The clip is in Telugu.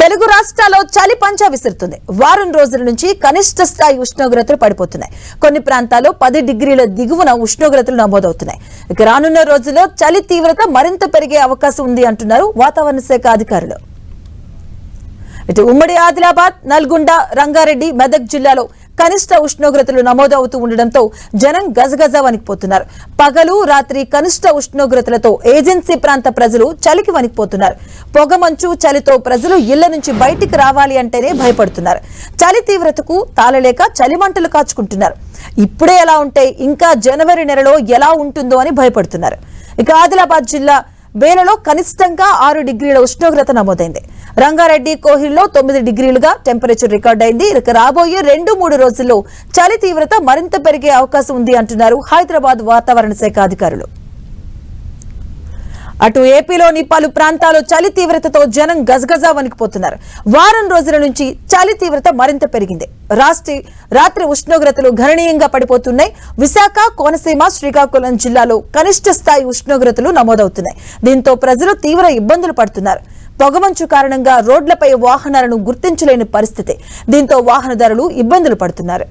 తెలుగు రాష్ట్రాల్లో చలి పంచా విసురుతుంది. వారం రోజుల నుంచి కనిష్ట స్థాయి ఉష్ణోగ్రతలు పడిపోతున్నాయి. కొన్ని ప్రాంతాల్లో పది డిగ్రీల దిగువన ఉష్ణోగ్రతలు నమోదవుతున్నాయి. ఇక రానున్న రోజుల్లో చలి తీవ్రత మరింత పెరిగే అవకాశం ఉంది అంటున్నారు వాతావరణ శాఖ అధికారులు. ఇటు ఉమ్మడి ఆదిలాబాద్ నల్గొండ రంగారెడ్డి మెదక్ జిల్లాలో కనిష్ట ఉష్ణోగ్రతలు నమోదవుతూ ఉండడంతో జనం గజగజ వణికిపోతున్నారు పగలు రాత్రి కనిష్ట ఉష్ణోగ్రతలతో ఏజెన్సీ ప్రాంత ప్రజలు చలికి వణికిపోతున్నారు. పొగమంచు చలితో ప్రజలు ఇళ్ళ నుంచి బయటికి రావాలి అంటేనే భయపడుతున్నారు. చలి తీవ్రతకు తాళలేక చలిమంటలు కాచుకుంటున్నారు. ఇప్పుడే ఎలా ఉంటే ఇంకా జనవరి నెలలో ఎలా ఉంటుందో అని భయపడుతున్నారు. ఇక ఆదిలాబాద్ జిల్లా బేలలో కనిష్టంగా ఆరు డిగ్రీల ఉష్ణోగ్రత నమోదైంది. రంగారెడ్డి కోహిల్లో తొమ్మిది డిగ్రీలుగా టెంపరేచర్ రికార్డ్ అయింది. ఇక రాబోయే రెండు మూడు రోజుల్లో చలి తీవ్రత మరింత పెరిగే అవకాశం ఉంది అంటున్నారు హైదరాబాద్ వాతావరణ శాఖ అధికారులు. అటు ఏపీలోని పలు ప్రాంతాల్లో చలి తీవ్రతతో జనం గజగజా వణికిపోతున్నారు. వారం రోజుల నుంచి చలి తీవ్రత మరింత పెరిగింది. రాష్ట్ర రాత్రి ఉష్ణోగ్రతలు గణనీయంగా పడిపోతున్నాయి. విశాఖ కోనసీమ శ్రీకాకుళం జిల్లాలో కనిష్ట స్థాయి ఉష్ణోగ్రతలు నమోదవుతున్నాయి. దీంతో ప్రజలు తీవ్ర ఇబ్బందులు పడుతున్నారు. పొగమంచు కారణంగా రోడ్లపై వాహనాలను గుర్తించలేని పరిస్థితి. దీంతో వాహనదారులు ఇబ్బందులు పడుతున్నారు.